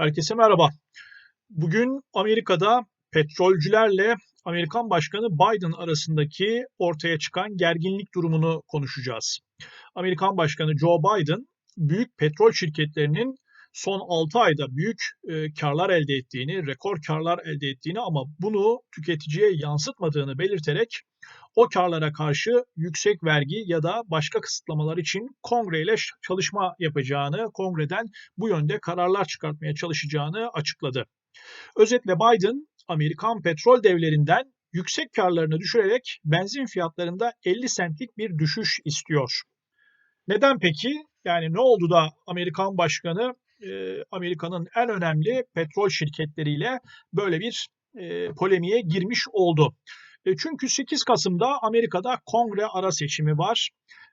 Herkese merhaba. Bugün Amerika'da petrolcülerle Amerikan Başkanı Biden arasındaki ortaya çıkan gerginlik durumunu konuşacağız. Amerikan Başkanı Joe Biden büyük petrol şirketlerinin son 6 ayda büyük e, karlar elde ettiğini, rekor karlar elde ettiğini ama bunu tüketiciye yansıtmadığını belirterek o karlara karşı yüksek vergi ya da başka kısıtlamalar için kongreyle çalışma yapacağını, kongreden bu yönde kararlar çıkartmaya çalışacağını açıkladı. Özetle Biden, Amerikan petrol devlerinden yüksek karlarını düşürerek benzin fiyatlarında 50 sentlik bir düşüş istiyor. Neden peki? Yani ne oldu da Amerikan başkanı Amerika'nın en önemli petrol şirketleriyle böyle bir polemiğe girmiş oldu. E, çünkü 8 Kasım'da Amerika'da kongre ara seçimi var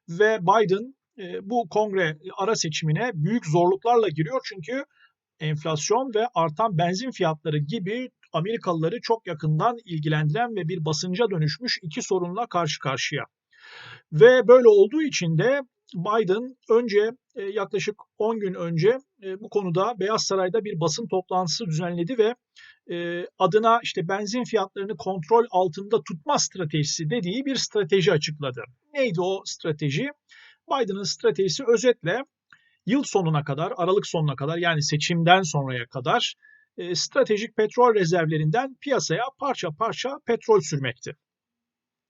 ve Biden e, bu kongre ara seçimine büyük zorluklarla giriyor çünkü enflasyon ve artan benzin fiyatları gibi Amerikalıları çok yakından ilgilendiren ve bir basınca dönüşmüş iki sorunla karşı karşıya. Ve böyle olduğu için de Biden önce e, yaklaşık 10 gün önce bu konuda Beyaz Saray'da bir basın toplantısı düzenledi ve e, adına işte benzin fiyatlarını kontrol altında tutma stratejisi dediği bir strateji açıkladı. Neydi o strateji? Biden'ın stratejisi özetle yıl sonuna kadar, Aralık sonuna kadar yani seçimden sonraya kadar e, stratejik petrol rezervlerinden piyasaya parça parça petrol sürmekti.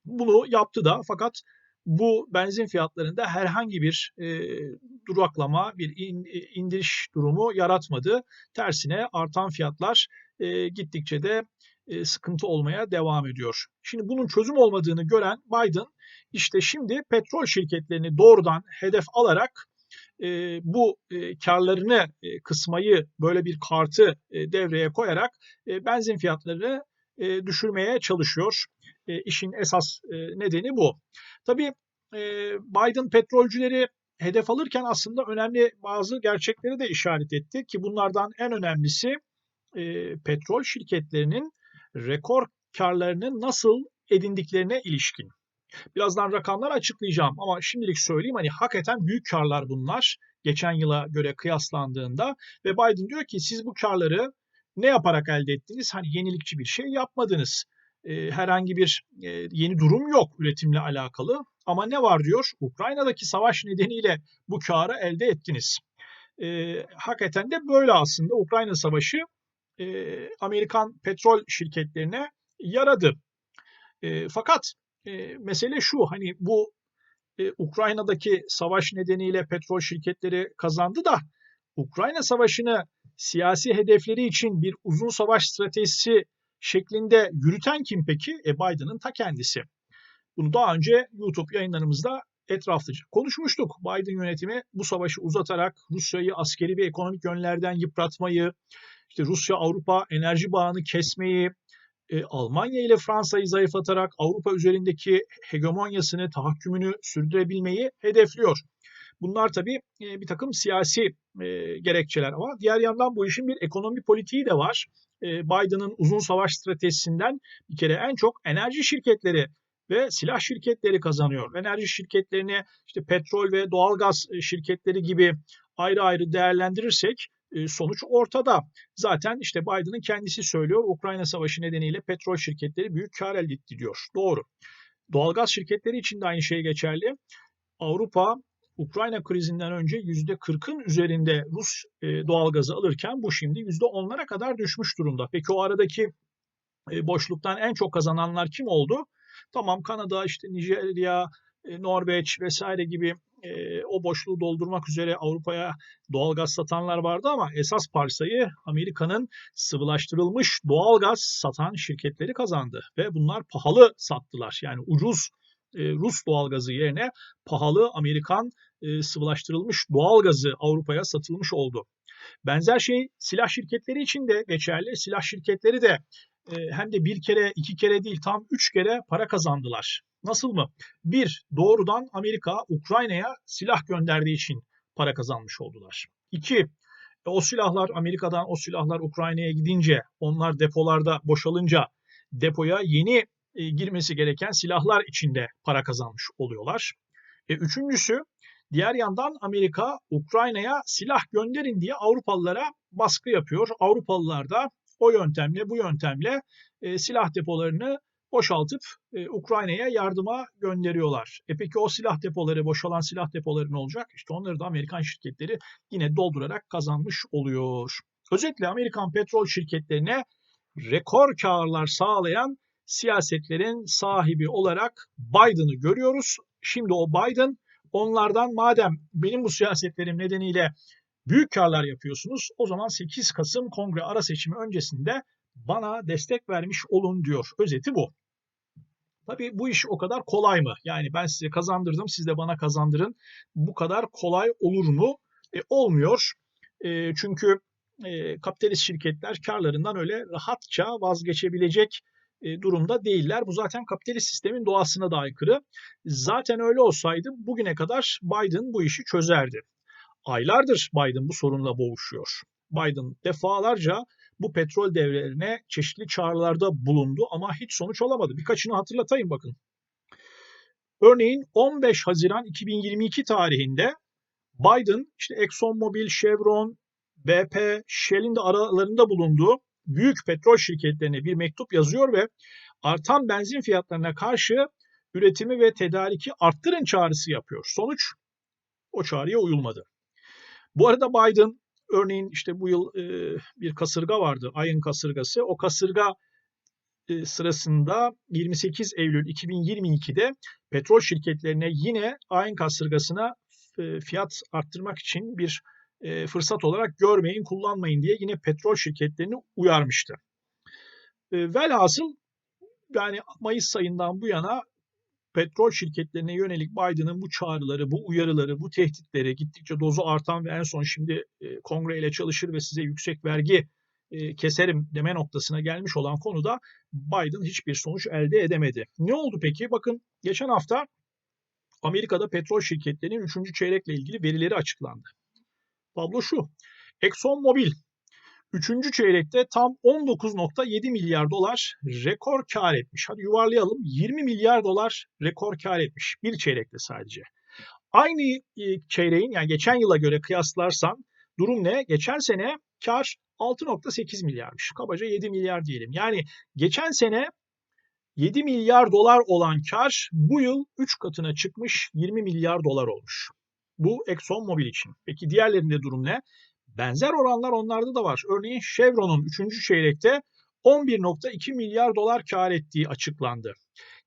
Bunu yaptı da fakat bu benzin fiyatlarında herhangi bir e, duraklama, bir in, indiriş durumu yaratmadı. Tersine artan fiyatlar e, gittikçe de e, sıkıntı olmaya devam ediyor. Şimdi bunun çözüm olmadığını gören Biden işte şimdi petrol şirketlerini doğrudan hedef alarak e, bu e, karlarını e, kısmayı böyle bir kartı e, devreye koyarak e, benzin fiyatlarını e, düşürmeye çalışıyor. E, işin esas e, nedeni bu. Tabii e, Biden petrolcüleri hedef alırken aslında önemli bazı gerçekleri de işaret etti ki bunlardan en önemlisi e, petrol şirketlerinin rekor karlarını nasıl edindiklerine ilişkin. Birazdan rakamlar açıklayacağım ama şimdilik söyleyeyim hani hakikaten büyük karlar bunlar geçen yıla göre kıyaslandığında ve Biden diyor ki siz bu karları ne yaparak elde ettiniz? Hani yenilikçi bir şey yapmadınız. E, herhangi bir e, yeni durum yok üretimle alakalı ama ne var diyor? Ukrayna'daki savaş nedeniyle bu karı elde ettiniz. E, hakikaten de böyle aslında Ukrayna Savaşı e, Amerikan petrol şirketlerine yaradı. E, fakat e, mesele şu hani bu e, Ukrayna'daki savaş nedeniyle petrol şirketleri kazandı da Ukrayna Savaşı'nı siyasi hedefleri için bir uzun savaş stratejisi şeklinde yürüten kim peki? E Biden'ın ta kendisi. Bunu daha önce YouTube yayınlarımızda etraflıca konuşmuştuk. Biden yönetimi bu savaşı uzatarak Rusya'yı askeri ve ekonomik yönlerden yıpratmayı, işte Rusya-Avrupa enerji bağını kesmeyi, e, Almanya ile Fransa'yı zayıflatarak Avrupa üzerindeki hegemonyasını, tahakkümünü sürdürebilmeyi hedefliyor. Bunlar tabii e, bir takım siyasi e, gerekçeler ama diğer yandan bu işin bir ekonomi politiği de var. E, Biden'ın uzun savaş stratejisinden bir kere en çok enerji şirketleri ve silah şirketleri kazanıyor. Enerji şirketlerini işte petrol ve doğalgaz şirketleri gibi ayrı ayrı değerlendirirsek e, sonuç ortada. Zaten işte Biden'ın kendisi söylüyor Ukrayna Savaşı nedeniyle petrol şirketleri büyük kar elde etti diyor. Doğru. Doğalgaz şirketleri için de aynı şey geçerli. Avrupa Ukrayna krizinden önce %40'ın üzerinde Rus e, doğalgazı alırken bu şimdi %10'lara kadar düşmüş durumda. Peki o aradaki e, boşluktan en çok kazananlar kim oldu? Tamam Kanada, işte Nijerya, Norveç vesaire gibi e, o boşluğu doldurmak üzere Avrupa'ya doğalgaz satanlar vardı ama esas parsayı Amerika'nın sıvılaştırılmış doğalgaz satan şirketleri kazandı ve bunlar pahalı sattılar. Yani ucuz e, Rus doğalgazı yerine pahalı Amerikan e, sıvılaştırılmış doğalgazı Avrupa'ya satılmış oldu. Benzer şey silah şirketleri için de geçerli. Silah şirketleri de e, hem de bir kere, iki kere değil tam üç kere para kazandılar. Nasıl mı? Bir, doğrudan Amerika Ukrayna'ya silah gönderdiği için para kazanmış oldular. İki, e, o silahlar Amerika'dan o silahlar Ukrayna'ya gidince, onlar depolarda boşalınca depoya yeni e, girmesi gereken silahlar içinde para kazanmış oluyorlar. E, üçüncüsü Diğer yandan Amerika Ukrayna'ya silah gönderin diye Avrupalılara baskı yapıyor. Avrupalılar da o yöntemle bu yöntemle e, silah depolarını boşaltıp e, Ukrayna'ya yardıma gönderiyorlar. E peki o silah depoları, boşalan silah depoları ne olacak? İşte onları da Amerikan şirketleri yine doldurarak kazanmış oluyor. Özetle Amerikan petrol şirketlerine rekor karlar sağlayan siyasetlerin sahibi olarak Biden'ı görüyoruz. Şimdi o Biden onlardan madem benim bu siyasetlerim nedeniyle büyük karlar yapıyorsunuz o zaman 8 Kasım kongre ara seçimi öncesinde bana destek vermiş olun diyor. Özeti bu. Tabii bu iş o kadar kolay mı? Yani ben size kazandırdım, siz de bana kazandırın. Bu kadar kolay olur mu? E, olmuyor. E, çünkü e, kapitalist şirketler karlarından öyle rahatça vazgeçebilecek durumda değiller. Bu zaten kapitalist sistemin doğasına da aykırı. Zaten öyle olsaydı bugüne kadar Biden bu işi çözerdi. Aylardır Biden bu sorunla boğuşuyor. Biden defalarca bu petrol devrelerine çeşitli çağrılarda bulundu ama hiç sonuç olamadı. Birkaçını hatırlatayım bakın. Örneğin 15 Haziran 2022 tarihinde Biden işte ExxonMobil, Chevron, BP, Shell'in de aralarında bulunduğu büyük petrol şirketlerine bir mektup yazıyor ve artan benzin fiyatlarına karşı üretimi ve tedariki arttırın çağrısı yapıyor. Sonuç o çağrıya uyulmadı. Bu arada Biden örneğin işte bu yıl e, bir kasırga vardı, ayın kasırgası. O kasırga e, sırasında 28 Eylül 2022'de petrol şirketlerine yine ayın kasırgasına e, fiyat arttırmak için bir e, fırsat olarak görmeyin, kullanmayın diye yine petrol şirketlerini uyarmıştı. E, velhasıl yani Mayıs ayından bu yana petrol şirketlerine yönelik Biden'ın bu çağrıları, bu uyarıları, bu tehditleri gittikçe dozu artan ve en son şimdi e, kongreyle çalışır ve size yüksek vergi e, keserim deme noktasına gelmiş olan konuda Biden hiçbir sonuç elde edemedi. Ne oldu peki? Bakın geçen hafta Amerika'da petrol şirketlerinin 3. çeyrekle ilgili verileri açıklandı. Tablo şu. Exxon Mobil 3. çeyrekte tam 19.7 milyar dolar rekor kar etmiş. Hadi yuvarlayalım 20 milyar dolar rekor kar etmiş bir çeyrekte sadece. Aynı e, çeyreğin yani geçen yıla göre kıyaslarsan durum ne? Geçen sene kar 6.8 milyarmış. Kabaca 7 milyar diyelim. Yani geçen sene 7 milyar dolar olan kar bu yıl 3 katına çıkmış 20 milyar dolar olmuş. Bu Exxon Mobil için. Peki diğerlerinde durum ne? Benzer oranlar onlarda da var. Örneğin Chevron'un 3. çeyrekte 11.2 milyar dolar kar ettiği açıklandı.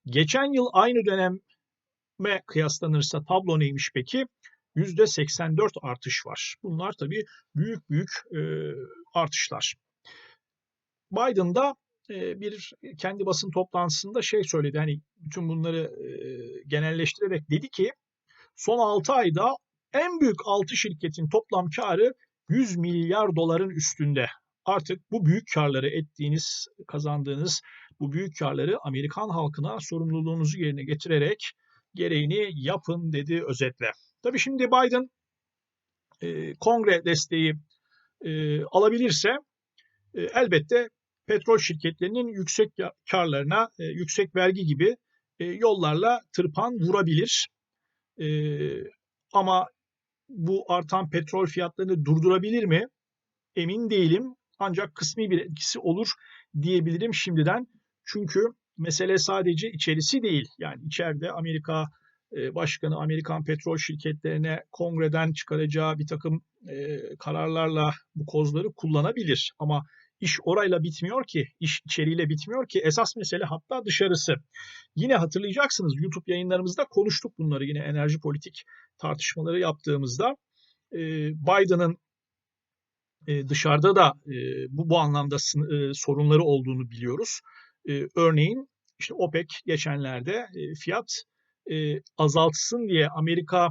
Geçen yıl aynı döneme kıyaslanırsa tablo neymiş peki? %84 artış var. Bunlar tabii büyük büyük e, artışlar. Biden da e, bir kendi basın toplantısında şey söyledi. Hani bütün bunları e, genelleştirerek dedi ki son 6 ayda en büyük 6 şirketin toplam karı 100 milyar doların üstünde. Artık bu büyük karları ettiğiniz, kazandığınız bu büyük karları Amerikan halkına sorumluluğunuzu yerine getirerek gereğini yapın dedi özetle. Tabii şimdi Biden e, kongre desteği e, alabilirse e, elbette petrol şirketlerinin yüksek karlarına, e, yüksek vergi gibi e, yollarla tırpan vurabilir. E, ama bu artan petrol fiyatlarını durdurabilir mi? Emin değilim. Ancak kısmi bir etkisi olur diyebilirim şimdiden. Çünkü mesele sadece içerisi değil. Yani içeride Amerika Başkanı Amerikan petrol şirketlerine kongreden çıkaracağı bir takım kararlarla bu kozları kullanabilir. Ama iş orayla bitmiyor ki, iş içeriğiyle bitmiyor ki. Esas mesele hatta dışarısı. Yine hatırlayacaksınız YouTube yayınlarımızda konuştuk bunları yine enerji politik tartışmaları yaptığımızda. Biden'ın dışarıda da bu bu anlamda sorunları olduğunu biliyoruz. Örneğin işte OPEC geçenlerde fiyat azaltsın diye Amerika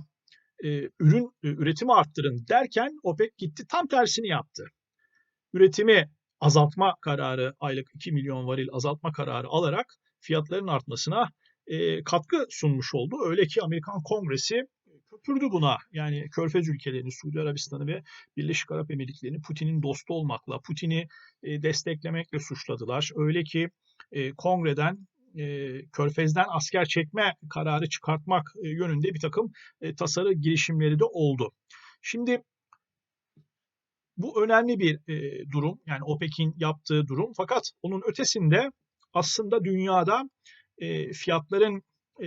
ürün üretimi arttırın derken OPEC gitti tam tersini yaptı. Üretimi azaltma kararı aylık 2 milyon varil azaltma kararı alarak fiyatların artmasına e, katkı sunmuş oldu. Öyle ki Amerikan Kongresi köpürdü buna. Yani Körfez ülkelerini, Suudi Arabistan'ı ve Birleşik Arap Emirlikleri'ni Putin'in dostu olmakla, Putin'i e, desteklemekle suçladılar. Öyle ki e, kongreden e, Körfez'den asker çekme kararı çıkartmak e, yönünde bir takım e, tasarı girişimleri de oldu. Şimdi bu önemli bir e, durum. Yani OPEC'in yaptığı durum. Fakat onun ötesinde aslında dünyada e, fiyatların e,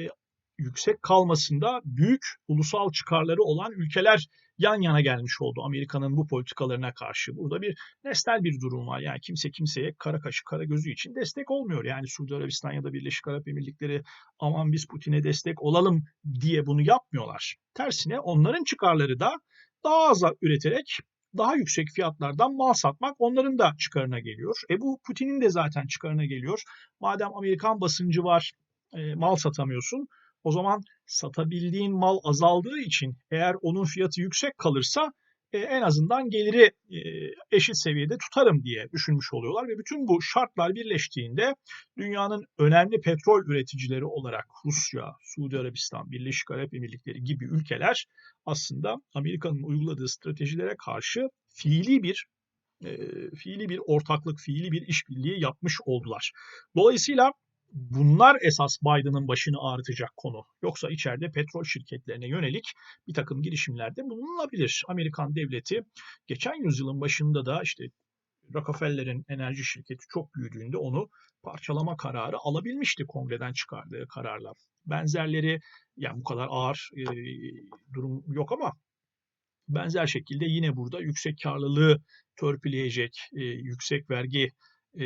yüksek kalmasında büyük ulusal çıkarları olan ülkeler yan yana gelmiş oldu Amerika'nın bu politikalarına karşı. Burada bir nesnel bir durum var. Yani kimse kimseye kara kaşı kara gözü için destek olmuyor. Yani Suudi Arabistan ya da Birleşik Arap Emirlikleri aman biz Putin'e destek olalım diye bunu yapmıyorlar. Tersine onların çıkarları da daha az üreterek daha yüksek fiyatlardan mal satmak onların da çıkarına geliyor. E bu Putin'in de zaten çıkarına geliyor. Madem Amerikan basıncı var, e, mal satamıyorsun. O zaman satabildiğin mal azaldığı için eğer onun fiyatı yüksek kalırsa e, en azından geliri e, eşit seviyede tutarım diye düşünmüş oluyorlar ve bütün bu şartlar birleştiğinde dünyanın önemli petrol üreticileri olarak Rusya, Suudi Arabistan, Birleşik Arap Emirlikleri gibi ülkeler aslında Amerika'nın uyguladığı stratejilere karşı fiili bir e, fiili bir ortaklık, fiili bir işbirliği yapmış oldular. Dolayısıyla bunlar esas Biden'ın başını ağrıtacak konu. Yoksa içeride petrol şirketlerine yönelik bir takım girişimlerde bulunulabilir. Amerikan devleti geçen yüzyılın başında da işte Rockefeller'in enerji şirketi çok büyüdüğünde onu parçalama kararı alabilmişti kongreden çıkardığı kararla. Benzerleri yani bu kadar ağır e, durum yok ama benzer şekilde yine burada yüksek karlılığı törpüleyecek, e, yüksek vergi e,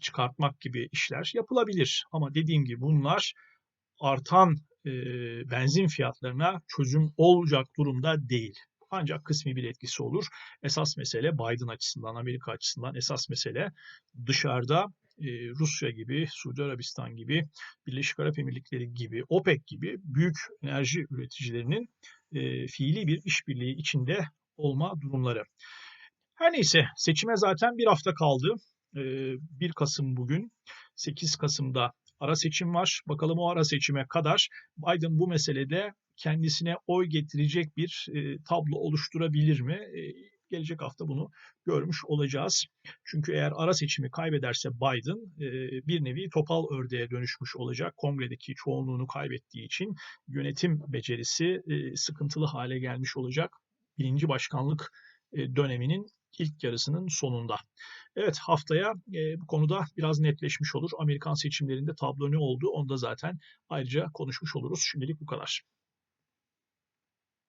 çıkartmak gibi işler yapılabilir. Ama dediğim gibi bunlar artan e, benzin fiyatlarına çözüm olacak durumda değil. Ancak kısmi bir etkisi olur. Esas mesele Biden açısından, Amerika açısından esas mesele dışarıda e, Rusya gibi, Suudi Arabistan gibi, Birleşik Arap Emirlikleri gibi, OPEC gibi büyük enerji üreticilerinin e, fiili bir işbirliği içinde olma durumları. Her neyse seçime zaten bir hafta kaldı. 1 Kasım bugün. 8 Kasım'da ara seçim var. Bakalım o ara seçime kadar Biden bu meselede kendisine oy getirecek bir tablo oluşturabilir mi? gelecek hafta bunu görmüş olacağız. Çünkü eğer ara seçimi kaybederse Biden bir nevi topal ördeğe dönüşmüş olacak. Kongredeki çoğunluğunu kaybettiği için yönetim becerisi sıkıntılı hale gelmiş olacak. Birinci başkanlık döneminin ilk yarısının sonunda. Evet haftaya e, bu konuda biraz netleşmiş olur. Amerikan seçimlerinde tablo ne oldu onu da zaten ayrıca konuşmuş oluruz. Şimdilik bu kadar.